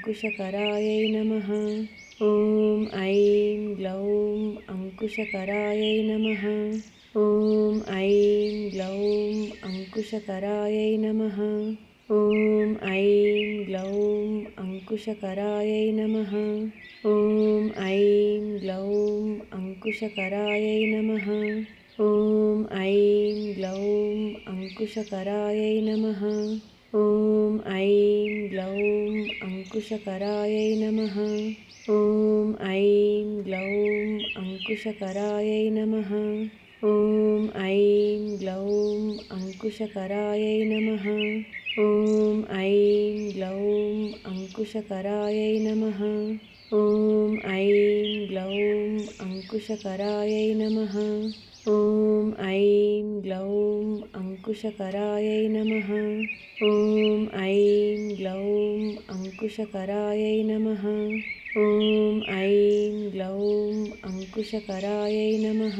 अङ्कुशकरायै नम। ओं ऐं ग्लौं अङ्कुशकरायै नमः। ॐ ऐं ग्लौं अङ्कुशकरायै नमः। ॐ ऐं ग्लौं अङ्कुशकरायै नम। ओं ऐं ग्लौं अङ्कुशकरायै नमः। ॐ ऐं ग्लौं अङ्कुशकरायै नमः। ॐ ऐं ग्लौं अङ्कुशकरायै नमः। ॐ ऐं ग्लौं अङ्कुशकरायै नमः। ॐ ऐं ग्लौं अङ्कुशकरायै नमः। ॐ ऐं ग्लौं अङ्कुशकरायै नमः। ॐ ऐं ग्लौं अङ्कुशकरायै नमः। ॐ ऐं ग्लौं अङ्कुशकरायै नमः। ॐ ऐं ग्लौं अङ्कुशकरायै नमः। ॐ ऐं ग्लौं अङ्कुशकरायै नमः।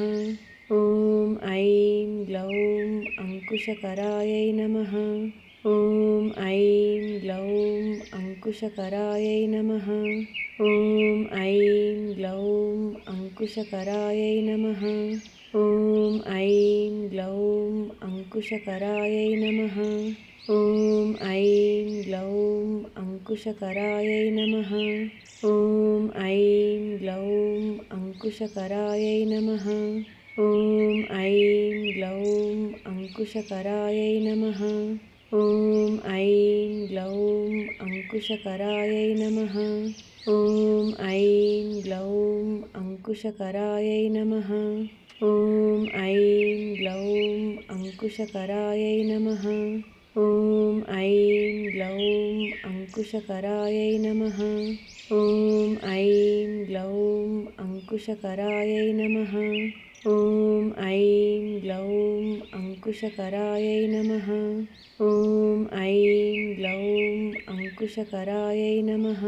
ॐ ऐं ग्लौं अङ्कुशकरायै नमः। ॐ ऐं ग्लौं अङ्कुशकरायै नमः। ॐ ऐं ग्लौं अङ्कुशकरायै नमः। ॐ ऐं ग्लौं अङ्कुशकरायै नमः। ॐ ऐं ग्लौं अङ्कुशकरायै नमः। ॐ ऐं ग्लौं अङ्कुशकरायै नमः। ॐ ऐं ग्लौं अङ्कुशकरायै नमः। ॐ ऐं ग्लौं अङ्कुशकरायै नमः। ॐ ऐं ग्लौं अङ्कुशकरायै नमः। ॐ ऐं ग्लौं अङ्कुशकरायै नमः। ॐ ऐं ग्लौं अङ्कुशकरायै नमः। ॐ ऐं ग्लौं अङ्कुशकरायै नमः। ॐ ऐं ग्लौं अङ्कुशकरायै नमः। ॐ ऐं ग्लौं अङ्कुशकरायै नमः।